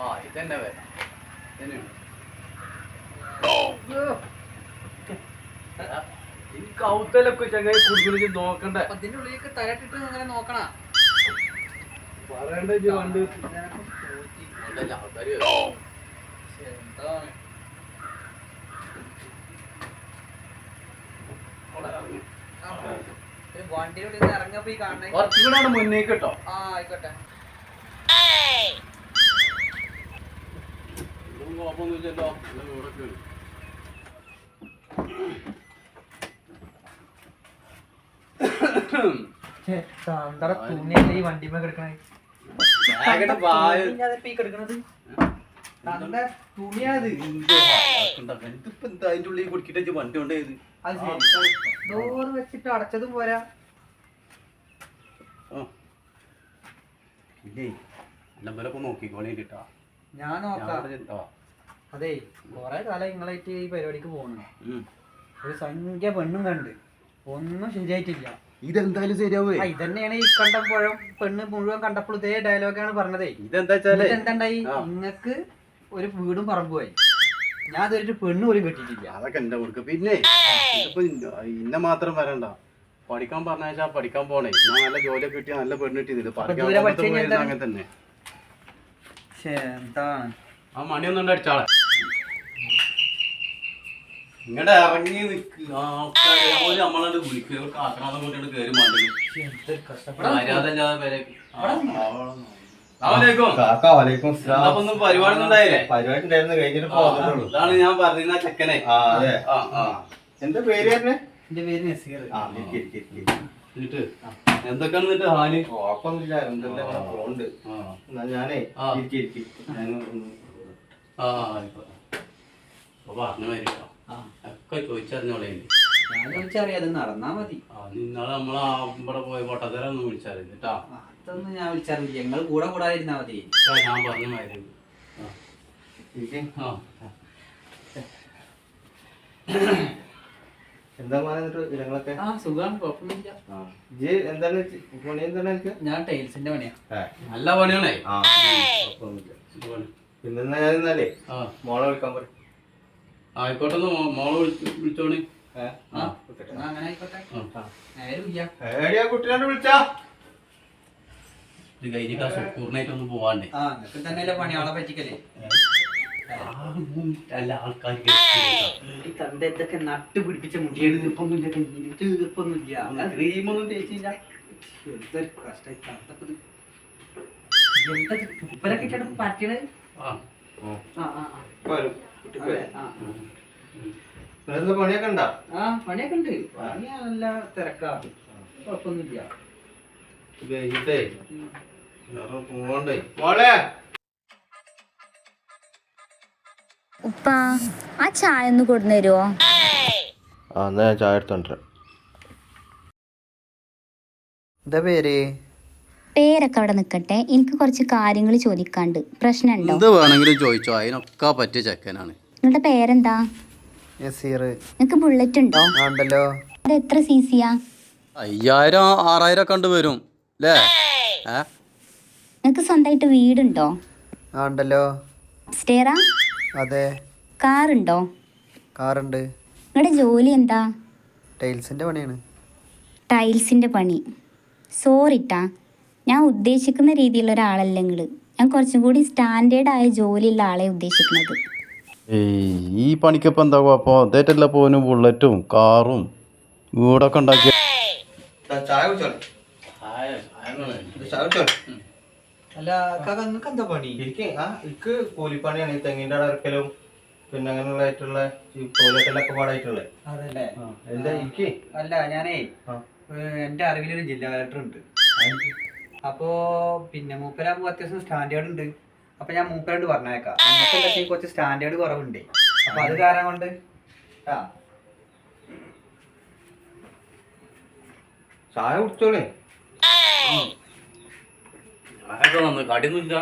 ആ ഇതന്നെ ഈ കൗത്തലൊക്കെ ചങ്ങായി നോക്കണ്ടേ? ഉള്ളിലേക്ക് അങ്ങനെ നോക്കണ? പറയണ്ട ആൾക്കാര് എന്താണ്? വണ്ടിയുടെ ഇറങ്ങപ്പോ ഈ കാണണേ കുറച്ചും കൂടെ മുന്നേക്ക് കേട്ടോ. ആ ആയിക്കോട്ടെ ഇതൊന്നും കുഴപ്പമൊന്നുമില്ലല്ലോ ഈ വണ്ടിമേ കിടക്കണേ? അതിന്റെ ഉള്ളിൽ കുടിക്കിട്ട് വണ്ടി കൊണ്ടേത് ഡോറ് വെച്ചിട്ട് അടച്ചതും പോരാ. ഇല്ലേ? നല്ലപോലെ നോക്കിക്കോളേണ്ടിട്ടാ ഞാൻ നോക്കാം. അതെ കൊറേ കാലം നിങ്ങളായിട്ട് ഈ പരിപാടിക്ക് പോകണം ഒരു സംഖ്യ പെണ്ണും കണ്ട്. ഒന്നും ശരിയായിട്ടില്ല. ഇതെന്തായാലും ശരിയാവേ. ഇതന്നെയാണ് ഈ കണ്ടപ്പോഴും പെണ്ണ് മുഴുവൻ കണ്ടപ്പോൾ ഇതേ ഡയലോഗാണ് പറഞ്ഞതേ. ഇതെന്താ എന്താണ്ടായി. നിങ്ങക്ക് ഒരു വീടും പറമ്പുമായി ഞാൻ ഇതൊരു പെണ്ണ് പോലും കെട്ടിട്ടില്ല അതൊക്കെ എന്റെ കൊടുക്ക. പിന്നെ ഇന്ന- മാത്രം വരണ്ട. പഠിക്കാൻ പറഞ്ഞാൽ പഠിക്കാൻ പോണേ. ഞാൻ നല്ല ജോലി കിട്ടിയ നല്ല പെണ്ണ് കിട്ടിയത്. പഠിക്കാൻ അങ്ങനെ തന്നെ. എന്താണ്? ആ മണി ഒന്നും അടിച്ചാളെ. ഇങ്ങടെ ഇറങ്ങി നിൽക്കുക ആൾക്കാര് ഓൽ നമ്മളോട് വിളിക്കുക ഇവർക്ക് ആക്രാന്തം കൊണ്ടിട്ട് കയറി മണ്ടൽ മര്യാദ ഇല്ലാതെ പേരേക്ക്. പരിപാടി ഉണ്ടായില്ലേ? പരിപാടി ഉണ്ടായിരുന്നു. കഴിഞ്ഞിട്ട് ഇതാണ് ഞാൻ പറഞ്ഞ ചെക്കനെ. അതെ. ആ ആ. എന്താ പേര് തന്നെ എന്റെ പേര് നസീർ. എന്നിട്ട് എന്തൊക്കെയാണ് എന്നിട്ട് ഹാനി? കുഴപ്പമൊന്നുമില്ല എന്തെല്ലാം എന്നാ ഞാനേ. ഇരിക്കി ഇരിക്കി. ഞാൻ ആ പറഞ്ഞ മാതിരി. ഒക്കെ ഞാൻ ചോദിച്ചറിയാം അത് നടന്നാ മതി. ആ നിന്നാളെ നമ്മളെ ആ ഇവിടെ പോയ പൊട്ടത്തര ഒന്ന് വിളിച്ചറിയില്ല അതൊന്നും ഞാൻ ഞങ്ങൾ കൂടെ കൂടാതിരുന്നാ മതി. ഞാൻ പറഞ്ഞ എന്താ മോനെ എന്നിട്ട് വിവരങ്ങളൊക്കെ? ആ എന്താണ് പണി എന്താണ് എനിക്ക് ഞാൻ ടൈൽസിന്റെ പണിയാ. നല്ല പണിയാണേ. ആ. കുഴപ്പമൊന്നുമില്ല. പിന്നെ ഞാൻ മോളെ വിളിക്കാൻ പറ. ആയിക്കോട്ടെ മോളെ വിളിച്ചോണി. കുട്ടീനെ വിളിച്ചാ? കഴിഞ്ഞിട്ട് ആ സുക്കൂറിനായിട്ട് ഒന്ന് പോവാണ്ടേ. തന്നെയല്ലേ പണി? ആളെ പറ്റിക്കല്ലേ? അല്ല ആൾക്കാർ ഈ തന്ത ഇതൊക്കെ നട്ട് പിടിപ്പിച്ച മുടിയാണ് തീർപ്പൊന്നുമില്ല കയ്യിൽ തീർപ്പൊന്നുമില്ല ക്രീമൊന്നും തേച്ചില്ല. എന്തൊരു കഷ്ടായി തന്തപ്പത് എന്താ ഉപ്പലൊക്കെ ഇട്ടിട്ട് പറ്റണത് ആ പണിയൊക്കെ ഉണ്ടാ? പണിയൊക്കെ ഉണ്ട് പണി നല്ല തിരക്കാ. കുഴപ്പമൊന്നുമില്ല പോവണ്ടേ? മോളെ! ഉപ്പ ആ ചായ ഒന്ന് കൊടുന്നു തരുമോ ആ എന്നാ ഞാൻ ചായ എടുത്തോണ്ടിരാ. എന്താ പേര്? പേരൊക്കെ അവിടെ നിൽക്കട്ടെ എനിക്ക് കുറച്ച് കാര്യങ്ങൾ ചോദിക്കാണ്ട് പ്രശ്നമുണ്ടോ? എന്ത് വേണമെങ്കിലും ചോദിച്ചോ. അതിനൊക്കെ പറ്റിയ ചെക്കനാണ്. നിങ്ങളുടെ പേരെന്താ? നിങ്ങക്ക് നിങ്ങൾക്ക് ബുള്ളറ്റ് ഉണ്ടോ ഉണ്ടല്ലോ. അത് എത്ര സി സിയാ അയ്യായിരം ആറായിരം കണ്ട് വരും. അല്ലേ ഏ? നിങ്ങൾക്ക് സ്വന്തമായിട്ട് വീടുണ്ടോ? ആണ്ടല്ലോ ഉണ്ടല്ലോ. സ്റ്റേറാ അതെ. കാറുണ്ടോ? കാറുണ്ട്. നിങ്ങളുടെ ജോലി എന്താ? ടൈൽസിന്റെ പണിയാണ്. ടൈൽസിന്റെ പണി. സോറിട്ടാ ഞാൻ ഉദ്ദേശിക്കുന്ന രീതിയിലുള്ള ഒരാളല്ല നിങ്ങൾ ഞാൻ കുറച്ചും കൂടി സ്റ്റാൻഡേർഡ് ആയ ജോലിയുള്ള ആളെ ഉദ്ദേശിക്കുന്നത്. ഈ പണിക്കപ്പം എന്താ കുഴപ്പം അതേറ്റല്ല പോനും ബുള്ളറ്റും കാറും വീടൊക്കെ ഉണ്ടാക്കി അല്ല നിങ്ങൾക്ക് എന്താ പണി? എനിക്ക് ആ എനിക്ക് കൂലിപ്പണിയാണ്. ഈ തെങ്ങിന്റെ അടർക്കലും പിന്നെ അങ്ങനെയുള്ള ഈ കോലത്തിലൊക്കെ പാടായിട്ടുള്ളത് അതല്ലേ? എന്താ എനിക്ക്? അല്ല ഞാനേ എന്റെ അറിവിലൊരു ജില്ലാ കളക്ടർ ഉണ്ട് അപ്പോ പിന്നെ മൂപ്പരാകുമ്പോ അത്യാവശ്യം സ്റ്റാൻഡേർഡ് ഉണ്ട്. അപ്പൊ ഞാൻ മൂപ്പരോട് പറഞ്ഞേക്കാം നമുക്ക് കുറച്ച് സ്റ്റാൻഡേർഡ് കുറവുണ്ട്. അപ്പൊ അത് കാരണം കൊണ്ട് ആ. ചായ കുടിച്ചോളേ. കടിയൊന്നുമില്ല.